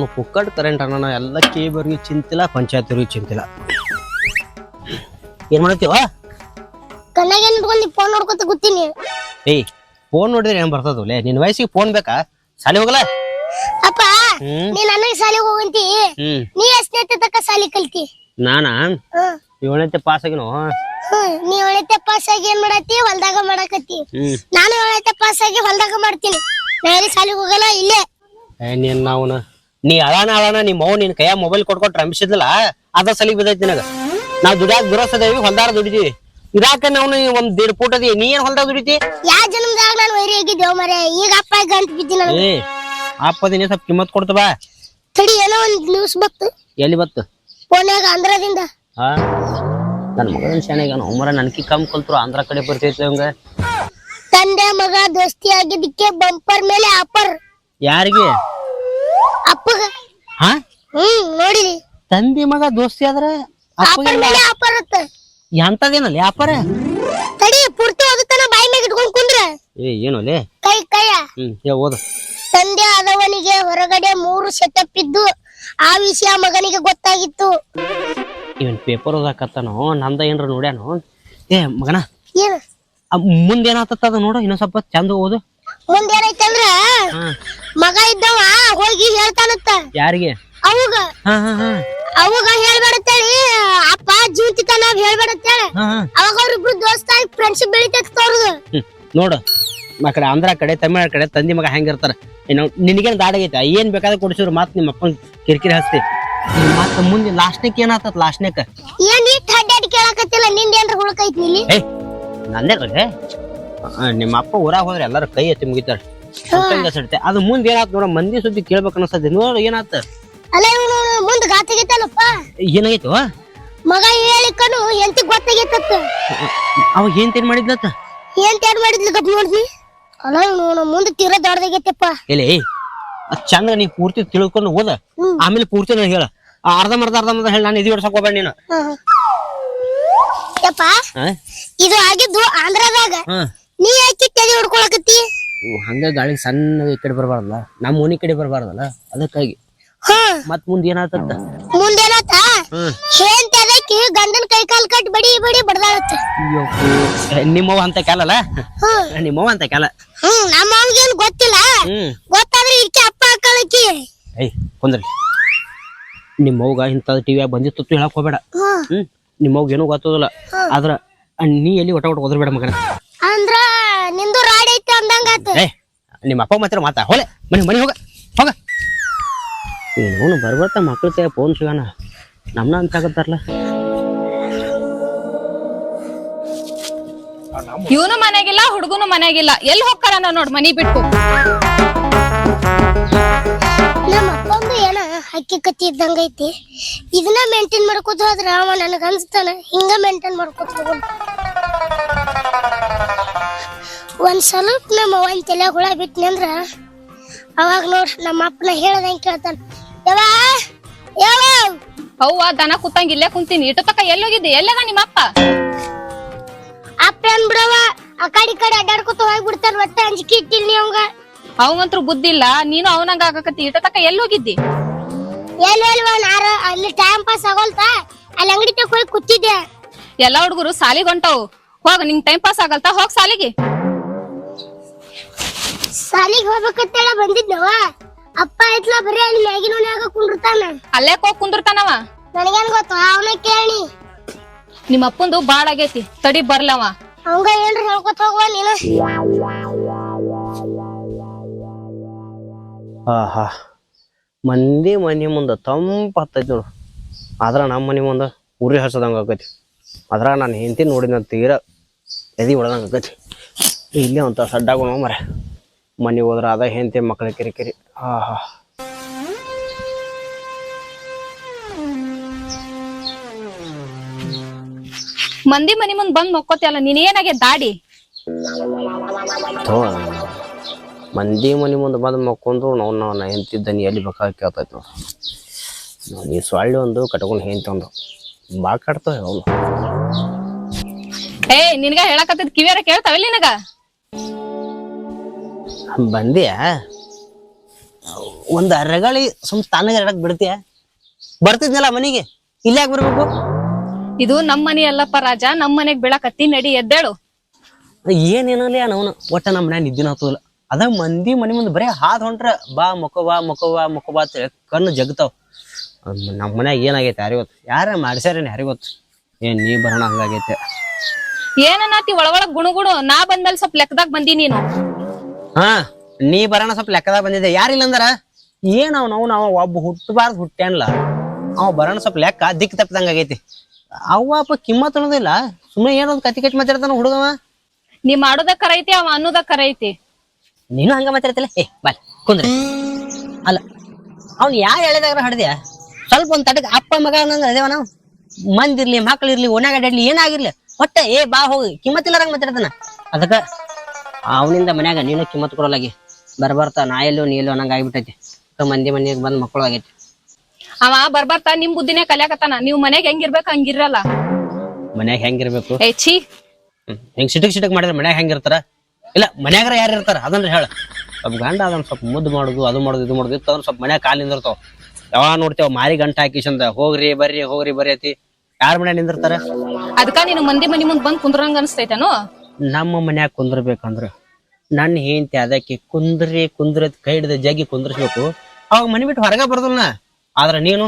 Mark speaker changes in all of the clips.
Speaker 1: ಅವನು ಪುಕ್ಕಟ್ ಕರೆಂಟ್ ಅಣ್ಣ ಎಲ್ಲ ಕೇಬರ್ಗೆ ಚಿಂತಿಲ್ಲ ಪಂಚಾಯತ್ರಿಗೆ ಚಿಂತಿಲ್ಲ. ಏನ್ ಮಾಡತ್ತೀವ
Speaker 2: ಕಣ್ಣಾಗ ಏನ್ ಇಟ್ಕೊಂಡ್ ಫೋನ್ ನೋಡ್ಕೊತ ಗೊತ್ತೀನಿ
Speaker 1: ಏಯ್ ಫೋನ್ ನೋಡಿದ್ರೆ ಏನ್ ಬರ್ತದಲ್ಲೇ ನಿನ್ ವಯಸ್ಸಿಗೆ ಫೋನ್ ಬೇಕಾ? ಸಾಲಿ ಹೋಗಲ್ಲ?
Speaker 2: ಅಪ್ಪ ನೀ ನನಗ್ ಶಾಲೆಗೆ ಹೋಗಂತಿ?
Speaker 1: ಹ್ಮ್.
Speaker 2: ನೀ ಎಷ್ಟನೇ ತಕ್ಕ ಸಾಲಿ ಕಲ್ತಿ?
Speaker 1: ನಾನಾ? ಏಳನೇ ಪಾಸ್ ಆಗಿನೋ?
Speaker 2: ನೀ ಏಳನೇ ಪಾಸ್ ಆಗಿ ಏನ್ ಮಾಡತ್ತಿ ಹೊಲ್ದಾಗ ಮಾಡಕತ್ತಿ. ನಾನು ಏಳನೇ ಪಾಸ್ ಆಗಿ ಹೊಲ್ದಾಗ ಮಾಡ್ತೀನಿ. ಬೇರೆ ಸಾಲಿಗೆ ಹೋಗಲ್ಲ ಇಲ್ಲೇ.
Speaker 1: ಏ ನೀನ್ ನಾವ್ನ? ನೀ ಅಳಾನ ಅಳಾನ ನಿಮ್ಮ ಅವ್ವ ನಿನ್ ಕೈಯಾಗ ಮೊಬೈಲ್ ಕೊಟ್ಕೊಟ್ ರಂಭಿಸಿದ್ಲಲ್ಲ ಅದ ಸಲಿಗೆ ಬಿದ್ದೈತಿ ನಿನಗ. ನಾವ್ ದುಡಿಯಾಗ ದುರಸದೇವಿ ಹೊಲ್ದಾರ ದುಡಿದೀವಿ ಇದಾಕ ನಾವು ಒಂದ್ ದೇಡ್ ಫೂಟ್ ಅದಿ ನೀ ಏನ್ ಹೊಲ್ದಾಗ ದುಡಿತಿ?
Speaker 2: ಯಾವ ಜನ್ಮದಾಗ ನಾನು ವೈರಿ ಆಗಿದ್ದೇವ್ ಮರೆ ಈಗ ಅಪ್ಪ ಗಂಟ್ ಬಿದ್ದಿ ನಾನು
Speaker 1: ಏ ಅಪ್ಪದಿನ ಸ್ವಲ್ಪ ಕಿಮ್ಮತ್ ಕೊಡ್ತ ಬಾ.
Speaker 2: ತಡಿ ಏನೋ ಒಂದ್ ನ್ಯೂಸ್ ಬತ್ತು.
Speaker 1: ಎಲ್ಲಿ ಬತ್ತು?
Speaker 2: ಫೋನ್ಯಾಗ ಆಂಧ್ರದಿಂದ.
Speaker 1: ಹಾ? ನನ್ನ ಮಗನ ಶಾನೆಗ ಹೋಮರ ನನ್ಕಿ ಕಮ್ ಕಲ್ತ್ರು ಆಂಧ್ರ ಕಡೆ ಬರ್ತೈತಿ ಅವಂಗ
Speaker 2: ತಂದೆ ಮಗ ದೋಸ್ತಿ ಆಗಿದ್ದಕ್ಕೆ ಬಂಪರ್ ಮೇಲೆ ಆಪರ್
Speaker 1: ಯಾರಿಗೆ?
Speaker 2: ಅಪ್ಪಗ
Speaker 1: ಹಾ?
Speaker 2: ಹ್ಮ್ ನೋಡಿರಿ
Speaker 1: ತಂದಿ ಮಗ ದೋಸ್ತಿ ಆದ್ರ
Speaker 2: ಅಪ್ಪರ್ ಮೇಲೆ ಅಪ್ಪರ್ ಅತ್ತ
Speaker 1: ಎಂತದೇನಲ್ಲ
Speaker 2: ತಡಿ ಪೂರ್ತಿ ಓದುತ್ತಾನ ಬಾಯಿ ಮ್ಯಾಗ ಇಟ್ಕೊಂಡ್ ಕುಂದ್ರ.
Speaker 1: ಏ ಏನು ಲೇ
Speaker 2: ಕೈ. ಕೈಯ
Speaker 1: ಹ್ಮ್ ಏ ಓದು.
Speaker 2: ತಂದೆ ಆದವನಿಗೆ ಹೊರಗಡೆ ಮೂರು ಸೆಟಪ್ ಇದ್ದು ಆ ವಿಷಯ ಮಗನಿಗೆ ಗೊತ್ತಾಗಿತ್ತು.
Speaker 1: ಇವನ್ ಪೇಪರ್ ಓದಾಕತ್ತಾನೋ ನಂದ ಏನ್ರ ನೋಡ್ಯಾನೋ? ಏ ಮಗನ
Speaker 2: ಏನ?
Speaker 1: ಮುಂದೇನಾತತ್ತ ಅದ ನೋಡು ಇನ್ನೊಂದ್ ಸ್ವಲ್ಪ ಚಂದ ಓದು.
Speaker 2: ಮುಂದೆ ಏನೈತಂದ್ರ
Speaker 1: ಹಾ.
Speaker 2: ಮಗ ಇದ್ದವ ಹೇಳ್ತಾನತ್ತ
Speaker 1: ಯಾರಿಗೆ?
Speaker 2: ಅವಾಗ.
Speaker 1: ಹಾ ಹಾ ಹಾ.
Speaker 2: ಅವಾಗ ಹೇಳ್ಬೇಡತ್ತೇಳಿ ಅಪ್ಪ ಜೀವಿತಾನ ಹೇಳ್ಬೇಡತ್ತೇಳಿ
Speaker 1: ಹಾ ಹಾ.
Speaker 2: ಅವಾಗ ಅವ್ರಿಬ್ರು ದೋಸ್ತ ಫ್ರೆಂಡ್ಶಿಪ್ ಬೆಳಿತೈತಿ ತೋರ್ದು.
Speaker 1: ಹ್ಮ್ ನೋಡು. ಕಡೆ ಆಂಧ್ರ ಕಡೆ ತಮಿಳ್ನಾಡು ಕಡೆ ತಂದಿ ಮಗ ಹೆಂಗಿರ್ತಾರ. ಇನ್ನು ನಿನಗೇನ್ ದಾಡಾಗೈತೆ ಏನ್ ಬೇಕಾದ್ರೆ ಕೊಡಿಸಿದ್ರು ಮಾತ್ ನಿಮ್ಮ ಅಪ್ಪನ ಕಿರಿಕಿರಿ ಹಚ್ತಿ ಮತ್ತ ಮುಂದೆ ಲಾಸ್ಟ್ನೇಕ್ ಏನಾತತ್ ಲಾಸ್ಟ್ನೇಕ
Speaker 2: ಏನ್ ಇಟ್ ಅಡ್ಡಾಡಿ ಕೇಳಕತ್ತಿಲ್ಲ ನಿಂದ ಏನ್ರ ಹುಳಕೈತಿ ಇಲ್ಲಿ?
Speaker 1: ನಂದೇ ಕಡೆ ನಿಮ್ಮ ಅಪ್ಪ ಊರಾಗ ಹೋದ್ರೆ ಎಲ್ಲಾರು ಕೈ ಎತ್ತಿ ಮುಗಿತಾರ. ಸಡ್ತೆ ಅದು ಮುಂದೆ ಏನಾತ್ ನೋಡ ಮಂದಿ ಸುದ್ದಿ ಕೇಳ್ಬೇಕು ಅನ್ಸತ್ತೆ. ನೋಡ ಏನಾತ?
Speaker 2: ಅಲ್ಲ ಇವನು ಮುಂದ್ ಗಾತಗೈತಲ್ಲಪ್ಪ
Speaker 1: ಏನಾಗೈತವ
Speaker 2: ಮಗ ಹೇಳಿಕನು ಎಂತಿ ಗೊತ್ತಾಗಿತ್ತ.
Speaker 1: ಅವ ಏನ್ ತೇನ್ ಮಾಡಿದ್ಲತ್ತ
Speaker 2: ಏನ್ ತೇನ್ ಮಾಡಿದ್ಲು ಗಪ್ ನೋಡ್ದಿ? ಅಲ್ಲ ಇವನು ಮುಂದೆ ತೀರ ದೊಡ್ಡದಾಗೈತಪ್ಪ.
Speaker 1: ಎಲೆ ಅದ್ ಚಂದ ನೀ ಪೂರ್ತಿ ತಿಳ್ಕೊಂಡು
Speaker 2: ಹೋದ?
Speaker 1: ಆಮೇಲೆ ಪೂರ್ತಿ ನಾನು ಹೇಳ. ಅರ್ಧ ಮರ್ಧ ಅರ್ಧ ಮರ್ಧ ಹೇಳಿ ನಾನು ಇದು ಹೊಡ್ಸಕ್ ಹೋಗ್ಬೇಡ ನೀನು.
Speaker 2: ಯಪ್ಪ? ಇದು ಆಗಿದ್ದು ಆಂಧ್ರದಾಗ. ನೀ ಯಾಕೆ ತೆಗೆ ಹೊಡ್ಕೊಳಕತ್ತಿ?
Speaker 1: ಹಂಗ ಗಾಳಿ ಸಣ್ಣ ಈ ಕಡೆ ಬರಬಾರ್ದಲ್ಲ? ನಮ್ಮ ಓನಿ ಕಡೆ ಬರಬಾರ್ದಲ್ಲ? ಅದಕ್ಕಾಗಿ.
Speaker 2: ಹಾ.
Speaker 1: ಮತ್ ಮುಂದೆ ಏನಾತಂತ?
Speaker 2: ಮುಂದೇನಾತ ಏನ್ ತೆದಕಿ ಗಂಡನ್ ಕೈ ಕಾಲ್ ಕಟ್ ಬಡಿ ಬಡಿ ಬಡ್ದಾಳತ್ತ.
Speaker 1: ನಿಮ್ಮವ್ವ ಅಂತ ಕ್ಯಾಲಲ್ಲ?
Speaker 2: ಹ್ಮ್
Speaker 1: ನಿಮ್ಮವ್ವ ಅಂತ ಕ್ಯಾಲ?
Speaker 2: ಹ್ಮ್ ನಮ್ಮ ಅವ್ಗೇನ್ ಗೊತ್ತಿಲ್ಲ? ಗೊತ್ತಾದ್ರೆ ಇದಕ್ಕೆ ಅಪ್ಪ ಹಾಕಳಕಿ
Speaker 1: ಏಯ್ ಕುಂದ್ರಿ. ನಿಮ್ಮವ್ಗ ಇಂಥದ್ದು ಟಿವಿಯಾಗ ಬಂದಿತ್ತು ಹೇಳಕ್ ಹೋಗ್ಬೇಡ.
Speaker 2: ಹ್ಮ್
Speaker 1: ನಿಮ್ಮವ್ಗ ಏನೂ ಗೊತ್ತೋದಿಲ್ಲ. ಆದ್ರ ನೀ ಎಲ್ಲಿ ಒಟ ಒಟ ಹೋದ್ರಬೇಡ ಮಗನ?
Speaker 2: ಅಂದ್ರ
Speaker 1: ಏ ನಿಮ್ಮ ಅಪ್ಪ ಮಾತ್ರ ಮಾತಾ? ಹೋಲೆ ಮನೆ ಮನೆ ಹೋಗ ಹೋಗ. ಇವನು ಬರ್ಬರ್ತ ಮಕ್ಳ ಕೈ ಫೋನ್ ಸಿಗೋಣ. ನಮ್ನ ಅಂತ ಆಗತ್ತಾರಲ್ಲ?
Speaker 3: ಇವನು ಮನೆಗಿಲ್ಲ ಹುಡುಗನು ಮನೆಗಿಲ್ಲ. ಎಲ್ಲಿ ಹೋಗ್ತಾರ ನೋಡ್ ಮನಿ ಬಿಟ್ಟು.
Speaker 2: ನಮ್ಮ ಅಪ್ಪಂದು ಏನ ಹಕ್ಕಿ ಕತ್ತಿ ಇದ್ದಂಗೈತಿ. ಇದನ್ನ ಮೇಂಟೈನ್ ಮಾಡ್ಕೋತ ಹೋದ್ರ ಅವ ನನಗ ಅನ್ಸ್ತಾನ. ಹಿಂಗ ಮೇಂಟೈನ್ ಮಾಡ್ಕೋತ ಹೋಗೋಣ ಒಂದ್ ಸ್ವಲ್ಪ ನಮ್ಮ ಅವ್ವನ್ ತಲೆ ಹುಳ ಬಿಟ್ನಿ ಅಂದ್ರ ಅವಾಗ ನೋಡ್ ನಮ್ಮ ಅಪ್ಪನ ಹೇಳದಂಗ್ ಕೇಳ್ತಾನ ಯಾವ
Speaker 3: ಅವ್ವ ದನ ಕೂತಂಗ ಇಲ್ಲೇ ಕುಂತೀನಿ. ಇಟ್ಟು ತಕ ಎಲ್ಲಿ ಹೋಗಿದ್ದೆ? ಎಲ್ಲದ ನಿಮ್ಮ ಅಪ್ಪ?
Speaker 2: ಅಪ್ಪ ಅನ್ಬಿಡವ ಆ ಕಡೆ ಈ ಕಡೆ ಅಡ್ಡಾಡ್ಕೊತ ಹೋಗ್ಬಿಡ್ತಾನ ಒಟ್ಟ ಅಂಜಿಕೆ ಇಟ್ಟಿಲ್ ಅವಂಗ.
Speaker 3: ಅವಂಗಂತ್ರು ಬುದ್ಧಿ ಇಲ್ಲ ನೀನು ಅವನಂಗ ಆಗಕತ್ತಿ. ಇಟ್ಟು ತಕ ಎಲ್ಲಿ ಹೋಗಿದ್ದಿ?
Speaker 2: ಎಲ್ಲಿ ಎಲ್ವ ನಾರ ಅಲ್ಲಿ ಟೈಮ್ ಪಾಸ್ ಆಗೋಲ್ತಾ? ಅಲ್ಲಿ ಅಂಗಡಿ ತಕ ಹೋಗಿ ಕೂತಿದ್ದೆ.
Speaker 3: ಎಲ್ಲ ಹುಡುಗರು ಸಾಲಿಗೆ ಹೊಂಟವು. ಹೋಗ ನಿಂಗ್ ಟೈಮ್ ಪಾಸ್ ಆಗಲ್ತಾ? ಹೋಗ್ ಸಾಲಿಗೆ.
Speaker 2: ಸಾಲಿಗೆ ಹೋಗ್ಬೇಕಂತೇಳ ಬಂದಿದ್ದವ ಅಪ್ಪ ಐತ್ಲ ಬರೀ ಅಲ್ಲಿ ಮ್ಯಾಗಿನ ಮನ್ಯಾಗ ಕುಂಡಿರ್ತಾನ
Speaker 3: ಅಲ್ಲೇ ಹೋಗ್ ಕುಂದಿರ್ತಾನವ?
Speaker 2: ನನಗೇನ್ ಗೊತ್ತು ಅವನ ಕೇಳಿ
Speaker 3: ನಿಮ್ಮ ಅಪ್ಪಂದು ಬಾಳ ಆಗೈತಿ ತಡಿ ಬರ್ಲವ.
Speaker 2: ಅವಂಗ ಏನ್ರ ಹೇಳ್ಕೊತ ಹೋಗುವ ನೀನು.
Speaker 1: ಆಹಾ ಮಂದಿ ಮನಿ ಮುಂದೆ ತಂಪ ಹತ್ತೈತಿ ನೋಡು. ಆದ್ರ ನಮ್ಮ ಮನೆ ಮುಂದೆ ಉರಿ ಹಸದಂಗ ಆಕೈತಿ ಅದ್ರಾಗ ನಾನು ಹೆಂಡತಿ ನೋಡಿದ ತೀರ ಎದಿ ಹೊಡೆದಂಗ ಆಕೈತಿ ಇಲ್ಲೇ ಅಂತ ಸಡ್ಡಾಗೋಣ ಮರ ಮನೆ ಹೋದ್ರೆ ಅದ ಹೆಂಡತಿ ಮಕ್ಳ ಕಿರಿಕಿರಿ ಆಹಾ.
Speaker 3: ಮಂದಿ ಮನಿ ಮುಂದ್ ಬಂದ್ ಮಕ್ಕೋತಿಯಲ್ಲ ನೀನ್ ಏನಾಗೆ ದಾಡಿ?
Speaker 1: ಥೋ ಮಂದಿ ಮನೆ ಮುಂದೆ ಬಂದು ಮಕ್ಕೊಂಡ್ರು ನಾವು ನಾವು ಹೆಂತಿದ್ದಾನೆ ಎಲ್ಲಿ ಬೇಕಾಗಿ ಕೇಳ್ತೈತೆ ನೋಡು. ನಾವು ನೀ ಸೊಳ್ಳೆ ಒಂದು ಕಟ್ಕೊಂಡು ಹೆಂತ ಒಂದು. ಬಾ ಕಟ್ತಾವ ಅವನು
Speaker 3: ಏ ನಿನ್ಗ ಹೇಳಕತ್ತಿದ್ ಕಿವಿಯಾರ ಕೇಳ್ತಾವೆ ನಿನಗ?
Speaker 1: ಬಂದ್ಯಾ? ಒಂದು ಅರಗಳಿ ಸುಮ್ ತಾನಾಗ ಎರಡಕ್ ಬಿಡ್ತೀಯ? ಬರ್ತಿದ್ನಲ್ಲ ಮನೆಗೆ? ಇಲ್ಲಾಗ ಬರ್ಬೇಕು?
Speaker 3: ಇದು ನಮ್ ಮನಿ ಅಲ್ಲಪ್ಪ ರಾಜ ನಮ್ ಮನೆಗ್ ಬೀಳಕತ್ತಿ ನಡಿ ಎದ್ದೇಳು.
Speaker 1: ಏನೇನಲ್ಲ ಅವನು? ಒಟ್ಟ ನಮ್ಮ ಮನ್ಯಾಗ ನಿದ್ದಿನ ಹತ್ತುದಿಲ್ಲ. ಅದ ಮಂದಿ ಮನೆ ಮುಂದೆ ಬರೀ ಹಾದ್ ಹೊಂಟ್ರ ಬಾ ಮಕ್ಕೋ ಬಾ ಮುಖವಾ ಬಾ ಮಕ್ಕೋ ಬಾ ಅಂತ ಕಣ್ಣು ಜಗ್ತಾವ್. ನಮ್ಮ ಮನ್ಯಾಗ ಏನಾಗೈತೆ ಯಾರಿಗೊತ್ತು ಯಾರ ಮಾಡ್ಸ್ಯಾರೇನು ಯಾರಿಗೊತ್ತು ಏನ್ ನೀ ಬರೋಣ ಹಂಗಾಗೈತೆ?
Speaker 3: ಏನನ್ನ ಒಳಗೊಳಗ್ ಗುಣಗುಣು ನಾ ಬಂದಲ್ ಸ್ವಲ್ಪ ಲೆಕ್ಕದಾಗ ಬಂದಿ ನೀನು.
Speaker 1: ಹಾ ನೀ ಬರೋಣ ಸ್ವಲ್ಪ ಲೆಕ್ಕದಾಗ ಬಂದಿದ್ದೆ. ಯಾರಿಲ್ಲ ಅಂದ್ರ ಏನ್ ಅವ್ನ ಅವ್ನ ಅವ ಒಬ್ಬ ಹುಟ್ಟಬಾರ್ದು ಹುಟ್ಟ್ಯಾನ್ಲ ಅವ ಬರೋಣ ಸ್ವಲ್ಪ ಲೆಕ್ಕ ದಿಕ್ ತಪ್ಪದಂಗ ಆಗೈತಿ. ಅವ್ವ ಅಪ್ಪ ಕಿಮ್ಮತ್ ಅನ್ನೋದಿಲ್ಲ. ಸುಮ್ಮನೆ ಏನೊಂದು ಕತಿ ಕಚ್ಚಿ ಮಾತಾಡ್ತಾನ ಹುಡುಗವ.
Speaker 3: ನೀ ಮಾಡೋದ ಕರೈತಿ ಅವ ಅನ್ನೋದ ಕರೈತಿ.
Speaker 1: ನೀನು ಹಂಗ ಮಾತಾಡ್ತಿಲ್ಲ? ಏ ಬಾಯ್ ಕುಂದ್ರಿ. ಅಲ್ಲ ಅವ್ನು ಯಾ ಎಳೆದಾಗ ಹಡ್ದ್ಯಾ? ಸ್ವಲ್ಪ ಒಂದ್ ತಟಕ್ ಅಪ್ಪ ಮಗ ಅನ್ನಂಗ ಅದೇವ ನಾವು? ಮಂದಿರ್ಲಿ ಮಕ್ಳಿರ್ಲಿ ಒಣಗಡೆ ಅಡ್ಯಾಡ್ಲಿ ಏನಾಗಿರ್ಲಿ. ಒಟ್ಟ ಏ ಬಾ ಹೋಗಿ. ಕಿಮ್ಮತ್ತಿಲ್ಲಾರಂಗ ಮಾತಾಡ್ತಾನ. ಅದಕ್ಕ ಅವನಿಂದ ಮನ್ಯಾಗ ನೀನು ಕಿಮ್ಮತ್ ಕೊಡಲಾಗಿ. ಬರ್ಬರ್ತಾ ನಾ ಎಲ್ಲೋ ನೀ ಎಲ್ಲೋ ಅನ್ನಂಗ ಆಗ್ಬಿಟ್ಟೈತಿ. ಮಂದಿ ಮನೆಗೆ ಬಂದ್ ಮಕ್ಕಳು ಆಗೈತಿ.
Speaker 3: ಅವ ಬರ್ಬರ್ತಾ ನಿಮ್ ಬುದ್ಧಿನೇ ಕಲ್ಯಾಕತ್ತಾನ. ನೀವ್ ಮನೆಗ್ ಹೆಂಗಿರ್ಬೇಕ ಹಂಗಿರಲ್ಲ
Speaker 1: ಮನ್ಯಾಗ ಹೆಂಗಿರ್ಬೇಕು
Speaker 3: ಏ ಛೀ.
Speaker 1: ಹಿಂಗ್ ಸಿಟಕ್ ಸಿಟಕ್ ಮಾಡಿದ್ರೆ ಮನ್ಯಾಗ ಹೆಂಗಿರ್ತಾರ ಇಲ್ಲ ಮನ್ಯಾಗರ ಯಾರು ಇರ್ತಾರ? ಅದನ್ನ ಹೇಳ. ಸ್ವಲ್ಪ ಗಂಡ ಅದನ್ನ ಸ್ವಲ್ಪ ಮುದ್ದು ಮಾಡುದು ಅದು ಮಾಡುದು ಇದು ಮಾಡುದು. ಇತ್ತು ಸ್ವಲ್ಪ ಮನ್ಯಾಗ ಕಾಲ್ ನಿಂದಿರ್ತಾವ. ಯಾವಾಗ ನೋಡ್ತೇವ ಮಾರಿ ಗಂಟ ಹಾಕಿಸಂದ ಹೋಗ್ರಿ ಬರ್ರಿ ಹೋಗ್ರಿ ಬರ್ರಿ ಐತಿ ಯಾರ ಮನ್ಯಾಗ ನಿಂದಿರ್ತಾರ?
Speaker 3: ಅದಕ್ಕ ನೀನು ಮಂದಿ ಮನಿ ಮುಂದ್ ಬಂದ್ ಕುಂದ್ರಂಗ ಅನ್ಸ್ತೈತೇನು?
Speaker 1: ನಮ್ಮ ಮನ್ಯಾಗ ಕುಂದ್ರಬೇಕಂದ್ರ ನನ್ನ ಹೆಂಡತಿ ಅದಕ್ಕೆ ಕುಂದ್ರಿ ಕುಂದ್ರ ಕೈ ಹಿಡಿದ ಜಗ್ಗಿ ಕುಂದ್ರಿಸ್ಬೇಕು. ಅವಾಗ ಮನಿ ಬಿಟ್ಟು ಹೊರಗೆ ಬರ್ದಲ್ಲ ಆದ್ರ ನೀನು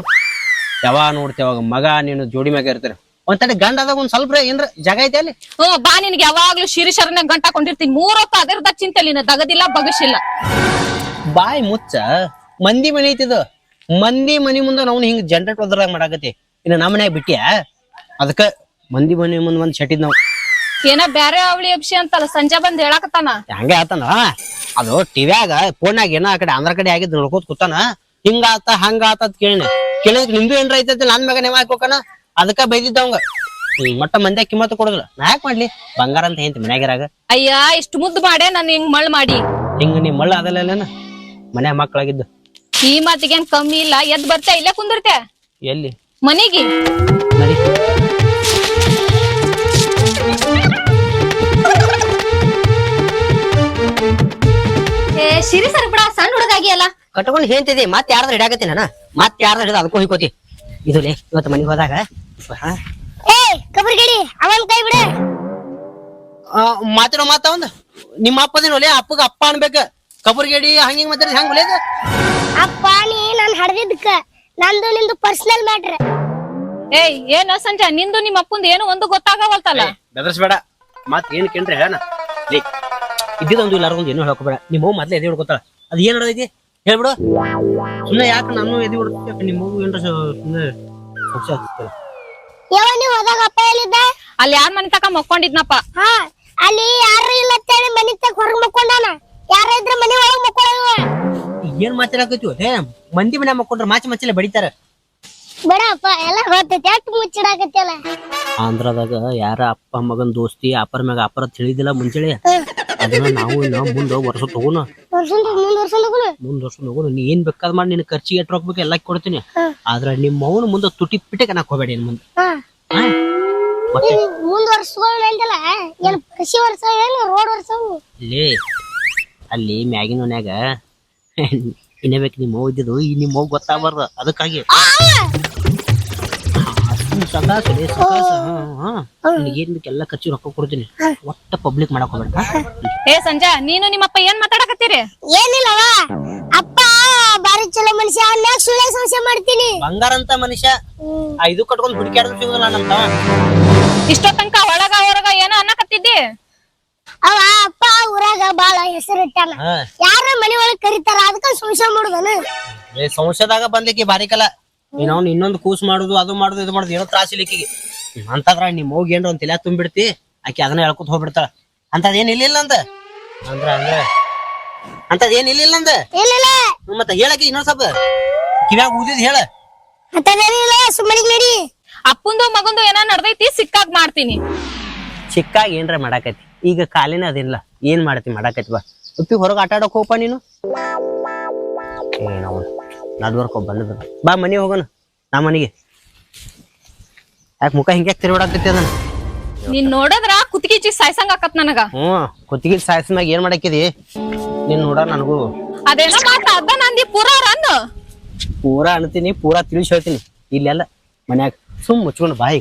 Speaker 1: ಯಾವಾಗ ನೋಡ್ತೇವ ಅವಾಗ ಮಗ ನೀನು ಜೋಡಿ ಮ್ಯಾಗ ಇರ್ತೀರ. ಒಂದ್ ತಡೆ ಗಂಡ ಅದಾಗ ಒಂದ್ ಸ್ವಲ್ಪ ಏನ್ರ ಜಾಗ ಐತೆ ಅಲ್ಲಿ?
Speaker 3: ಹ್ಮ್ ಬಾ ನಿನ್ಗೆ ಯಾವಾಗ್ಲೂ ಶಿರಿಶರನೆ ಗಂಟ ಕೊಂಡಿರ್ತೀನಿ. ಮೂರೊತ್ತು ಅದರದ ಚಿಂತೆ ನೀನು. ದಗದಿಲ್ಲ ಬಗಸಿಲ್ಲ.
Speaker 1: ಬಾಯಿ ಮುಚ್ಚ. ಮಂದಿ ಮನೆ ಐತಿದು ಮಂದಿ ಮನಿ ಮುಂದ ನಾವು ಹಿಂಗ್ ಜನರೇಟ್ ಒದ್ರಾಗ ಮಾಡಾಕತಿ ಇನ್ನ ನಮ್ಮ ಮನ್ಯಾಗ ಬಿಟ್ಟಿಯಾ? ಅದಕ್ಕ ಮಂದಿ ಮನಿ ಮುಂದ್ ಒಂದ್ ಶೆಟ್ಟಿದ್ ನಾವು.
Speaker 3: ಏನ ಬ್ಯಾರೆ ಅವಳಿ ಅಭಿಷಿ ಅಂತಲ್ಲ ಸಂಜೆ ಬಂದ್ ಹೇಳಕತ್ತಾನ.
Speaker 1: ಹಂಗೆ ಆತನ. ಅದು ಟಿವ್ಯಾಗ ಫೋನ್ಯಾಗ ಏನೋ ಆ ಕಡೆ ಆಂಧ್ರ ಕಡೆ ಆಗಿದ್ ನೋಡ್ಕೋತ ಕೂತಾನ. ಹಿಂಗ ಆತ ಹಂಗ ಆತ ಅಂತ ಕೇಳಿನ. ಕೇಳಿದ್ ನಿಂದು ಏನ್ರ ಐತೈತಿ ನನ್ ಮ್ಯಾಗ ನೇಮ ಹಾಕೋಕನ ಅದಕ್ಕ ಬೈದಿದ್ದವಂಗ ಮೊಟ್ಟ ಮಂದ್ಯ ಕಿಮ್ಮತ್ತು ಕೊಡುದಿಲ್ಲ. ನಾ ಯಾಕೆ ಮಾಡ್ಲಿ? ಬಂಗಾರ ಅಂತ ಹೇಂತ ಮನ್ಯಾಗಿರಾಗ
Speaker 3: ಅಯ್ಯ ಇಷ್ಟು ಮುದ್ದು ಮಾಡೇ ನಾನು ಹಿಂಗ್ ಮಳ್ ಮಾಡಿ.
Speaker 1: ಹಿಂಗ ನೀ ಮಳ್ಳ ಅದಲ್ಲೇನ ಮನೆ ಮಕ್ಕಳಾಗಿದ್ದು.
Speaker 3: ಈ ಮಾತಿಗೇನ್ ಕಮ್ಮಿ ಇಲ್ಲ. ಎದ್ ಬರ್ತಾ ಇಲ್ಲೇ ಕುಂದಿರ್ತೆ
Speaker 1: ಎಲ್ಲಿ?
Speaker 3: ಮನಿಗೆ.
Speaker 4: ಏ ಶಿರಿ ಸರ್ ಬಿಡ ಸಣ್ಣ ಹುಡುಗಾಗಿ ಅಲ್ಲ
Speaker 1: ಕಟ್ಕೊಂಡು ಹೇಳ್ತಿದ್ದೆ ಮತ್ತೆ ಯಾರ್ದಾರ ಹಿಡಾಕತ್ತಿ ನಾನು? ಮತ್ತೆ ಯಾರ್ದಾರ ಹಿಡಿದ ಅದಕ್ಕೂ ಹೋಯ್ಕೋತಿ ಇದು ಲೇ ಇವತ್ತು ಮನೆಗೆ ಹೋದಾಗ
Speaker 2: ಏ ಕಬರ್ಗಡಿ ಅವನ್ ಕೈ ಬಿಡ.
Speaker 1: ಆ, ಮಾತಿರೋ ಮಾತ ಒಂದ್ ನಿಮ್ಮ ಅಪ್ಪದೇನು ಲೇ ಅಪ್ಪಗ ಅಪ್ಪ ಅನ್ಬೇಕ. ಕಬರ್ಗೇಡಿ ಹಂಗಿಂಗ್ ಮಾತಾಡಿದ್ ಹೆಂಗ್ ಒಲೇದು
Speaker 2: ಅಪ್ಪ ನೀ ನಾನ್ ಹಡ್ದಿದ್ಕ ನಂದು ನಿಂದು ಪರ್ಸನಲ್ ಮ್ಯಾಟ್ರ್.
Speaker 3: ಏಯ್ ಏನ ಸಂಜಾ ನಿಂದು ನಿಮ್ಮ ಅಪ್ಪಂದು ಏನು ಒಂದು ಗೊತ್ತಾಗವಲ್ತಲ್ಲ?
Speaker 1: ಬೆದರ್ಸ್ಬೇಡ. ಮತ್ ಏನ್ ಕೇಂದ್ರ ಹೇಳ ಲೇ ಇಲ್ಲಾರ ಒಂದು ಏನು ಹೇಳ್ಕೊಬೇಡ ನಿಮ್ಮ ಮಗು ಮೊದ್ಲೇ ಎದೆ ಹಿಡ್ಕೊತಾಳ. ಅದ್ ಏನ್ ನಡೆದೈತಿ? ಹೇಳ್ಬಿಡು. ಸುಮ್ಮನೆ ಯಾಕೆ ನಾನು ಎದೆ ಹಿಡ್ಕೊತ ನಿಮ್ಮ ಮಗು ಏನ್ರ ಸುಮ್ಮನೆ
Speaker 2: ಯಾವ ನೀವ್ ಹೋದಾಗ ಅಪ್ಪ
Speaker 3: ಅಲ್ಲಿ ಯಾರ ಮನೆ ತಕ ಮಕ್ಕೊಂಡಿದ್ನಪ್ಪ?
Speaker 2: ಹಾ ಅಲ್ಲಿ ಯಾರು ಇಲ್ಲ ಅಂತೇಳಿ ಮನೆ ತಕ ಹೊರಗ್ ಮಕ್ಕೊಂಡಾನ? ಯಾರ ಇದ್ರ ಮನಿ ಒಳಗ್ ಮಕ್ಕೊಳ್ಳೋದು.
Speaker 1: ಏನ್ ಮಾತಾಡಕತ್ತೀವಿ ಹೇ ಮಂದಿ ಮನೆ ಮಕ್ಕೊಂಡ್ರೆ ಮಾಚಿ ಮಚ್ಚಲೆ ಬಡಿತಾರ.
Speaker 2: ಬಿಡಪ್ಪ ಎಲ್ಲ
Speaker 1: ಆಂಧ್ರದಾಗ ಯಾರ ಅಪ್ಪ ಮಗನ್ ದೋಸ್ತಿ ಅಪ್ಪರ ಮ್ಯಾಗ ಅಪ್ಪರ ತಿಳಿದಿಲ್ಲ ಮುಂಚೆಳಿ ಅದನ್ನ ನಾವು ಇನ್ನ ಮುಂದ ವರ್ಷ ತಗೋಣ.
Speaker 2: ವರ್ಷಂದು ಮುಂದ್
Speaker 1: ವರ್ಷ ತಗೋಣ. ನೀ ಏನ್ ಬೇಕಾದ್ ಮಾಡಿ ನಿನ್ ಖರ್ಚಿಗೆ ಎಟ್ ರೊಕ್ಕ ಬೇಕು ಎಲ್ಲ ಕೊಡ್ತೀನಿ. ಆದ್ರ ನಿಮ್ಮ ಅವನು ಮುಂದೆ ತುಟಿ ಪಿಟಕ್ ಕನಕ್ ಹೋಗ್ಬೇಡಿ ಏನ್ ಮುಂದೆ.
Speaker 2: ಮುಂದ್ ವರ್ಷಗಳು ಅಂತಿಲ್ಲ ಏನ್ ಕೃಷಿ ವರ್ಷ ಏನು ರೋಡ್ ವರ್ಷ
Speaker 1: ಲೇ ಅಲ್ಲಿ ಮ್ಯಾಗಿನ ಮನ್ಯಾಗ ಇನ್ನಬೇಕು ನಿಮ್ಮ ಅವ್ವ ಇದ್ದಿದ್ದು ಈ ನಿಮ್ಮ ಗೊತ್ತಾಗಬಾರ್ದು ಅದಕ್ಕಾಗಿ. ಸಕಾಸ ಲೇ, ಸಕಾಸ. ಹಾ, ಹಾ. ನಿನಗ್ ಏನ್ ಬೇಕು ಎಲ್ಲ ಖರ್ಚು ರೊಕ್ಕ ಕೊಡ್ತೀನಿ. ಒಟ್ಟ ಪಬ್ಲಿಕ್ ಮಾಡಕ್ ಹೋಗ್ಬೇಡ. ಹಾ?
Speaker 3: ಏ ಸಂಜೆ ನೀನು ನಿಮ್ಮಪ್ಪ ಏನ್ ಮಾತಾಡಕತ್ತೀರಿ?
Speaker 2: ಏನಿಲ್ಲವ. ಅಪ್ಪ ಬಾರಿ ಚಲೋ ಮನುಷ್ಯ. ಅವ್ನ್ಯಾಗ ಸುಳ್ಳ ಸಂಶಯ ಮಾಡ್ತೀನಿ.
Speaker 1: ಬಂಗಾರ ಅಂತ ಮನುಷ್ಯ. ಆ ಇದು ಕಟ್ಕೊಂಡ್ ಹುಡುಕ್ಯಾಡ್ದು ಸಿಗುದಿಲ್ಲ ನಮ್ತ
Speaker 3: ಇಷ್ಟೋ ತನಕ ಒಳಗ ಹೊರಗ ಏನೋ ಅನ್ನಕತ್ತಿದ್ದಿ?
Speaker 2: ಅವ ಅಪ್ಪ ಊರಾಗ ಬಾಳ ಹೆಸರಿಟ್ಟಾನ. ಯಾರ ಮನಿ ಒಳಗ್ ಕರಿತಾರ? ಅದಕ್ಕ ಸಂಶಯ ಮಾಡುದನ?
Speaker 1: ಏ ಸಂಶಯದಾಗ ಬಂದ್ಲಿಕ್ಕೆ ಬಾರಿಕಲ್ಲ ನೀನ್ ಅವ್ನು ಇನ್ನೊಂದು ಕೂಸ್ ಮಾಡುದು ಅದು ಮಾಡುದು ಇದು ಮಾಡುದು ಏನೋ ತ್ರಾಸಿಲಿಕ್ಕಿ ಇಲ್ಲಿಕ್ಕಿಗೆ ಅಂತಂದ್ರ ನಿಮ್ ಮೌಗ್ ಏನ್ರ ಒಂದ್ ತಲೆ ತುಂಬಿಡ್ತಿ ಆಕಿ ಅದನ್ನ ಹೇಳ್ಕೊತ ಹೋಗ್ಬಿಡ್ತಾಳ. ಅಂತದ್ ಏನ್ ಇಲ್ಲಿಲ್ಲ ಅಂದ? ಅಂದ್ರ ಅಂದ್ರ. ಅಂತದ್ ಏನ್ ಇಲ್ಲಿಲ್ಲ ಅಂದ?
Speaker 2: ಏನಿಲ್ಲ
Speaker 1: ಮತ್ತ ಹೇಳಕಿ ಇನ್ನೊಂದ್ ಸ್ವಲ್ಪ. ಕಿವ್ಯಾಗ ಊದಿದ್ ಹೇಳ.
Speaker 2: ಅಂತದೇನಿಲ್ಲ ಸುಮ್ಮನಿಗ್ ನಡಿ.
Speaker 3: ಅಪ್ಪಂದು ಮಗಂದು ಏನ ನಡ್ದೈತಿ ಸಿಕ್ಕಾಗ್ ಮಾಡ್ತೀನಿ.
Speaker 1: ಚಿಕ್ಕಾಗ ಏನ್ರ ಮಾಡಾಕತಿ ಈಗ ಕಾಲಿನ ಅದಿಲ್ಲ ಏನ್ ಮಾಡ್ತಿ ಮಾಡಾಕತಿ ಬಾ. ಉಪ್ಪಿ ಹೊರಗೆ ಆಟ ಆಡಕ್ ಹೋಗಪ್ಪ ನೀನು ಏನವ ನಡ್ವರ್ಕೊ ಬಂದ ಬಾ ಮನೆ ಹೋಗೋಣ ನಾ ಮನೆಗೆ. ಯಾಕೆ ಮುಖ ಹಿಂಗೆ ತಿರುಗಾಡಕತ್ತಿ ಅದನ್ನ?
Speaker 3: ನೀನ್ ನೋಡದ್ರ ಕುತ್ತಿಗೆ ಸಾಯ್ಸಂಗ್ ಆಕತ್ ನನಗ.
Speaker 1: ಹ್ಞೂ ಕುತ್ತಿಗೆ ಸಾಯಸ್ಮ್ಯಾಗ ಏನ್ ಮಾಡಾಕಿದಿ ನೀನ್ ನೋಡ ನನಗೂ.
Speaker 3: ಅದೇನೋ ಮಾತ ಅದ ನಂದಿ ಪೂರಾ ರನ್.
Speaker 1: ಪೂರಾ ಅಂತೀನಿ ಪೂರಾ ತಿಳಿಸಿ ಹೇಳ್ತೀನಿ. ಇಲ್ಲೆಲ್ಲ ಮನ್ಯಾಗ ಸುಮ್ ಮುಚ್ಕೊಂಡು ಬಾಯಿ.